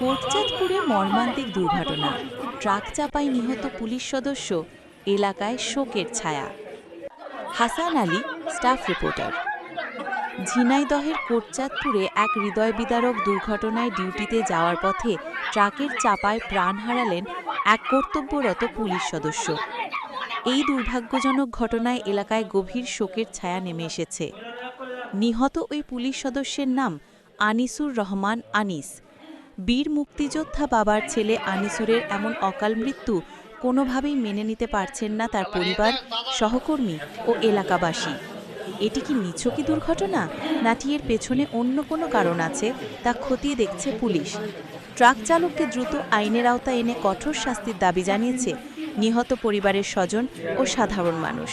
কোটচাঁদপুরে মর্মান্তিক দুর্ঘটনা। ট্রাক চাপায় নিহত পুলিশ সদস্য, এলাকায় শোকের ছায়া। Hasan Ali, staff reporter. ঝিনাইদহের কোটচাঁদপুরে এক হৃদয় বিদারক দুর্ঘটনায় ডিউটিতে যাওয়ার পথে ট্রাকের চাপায় প্রাণ হারালেন এক কর্তব্যরত পুলিশ সদস্য। এই দুর্ভাগ্যজনক ঘটনায় এলাকায় গভীর শোকের ছায়া নেমে এসেছে। নিহত ওই পুলিশ সদস্যের নাম আনিসুর রহমান আনিস। বীর মুক্তিযোদ্ধা বাবার ছেলে আনিসুরের এমন অকাল মৃত্যু কোনোভাবেই মেনে নিতে পারছেন না তার পরিবার, সহকর্মী ও এলাকাবাসী। এটি কি নিছকই দুর্ঘটনা, নাকি এর পেছনে অন্য কোনো কারণ আছে তা খতিয়ে দেখছে পুলিশ? ট্রাক চালককে দ্রুত আইনের আওতায় এনে কঠোর শাস্তির দাবি জানিয়েছে নিহত পরিবারের স্বজন ও সাধারণ মানুষ।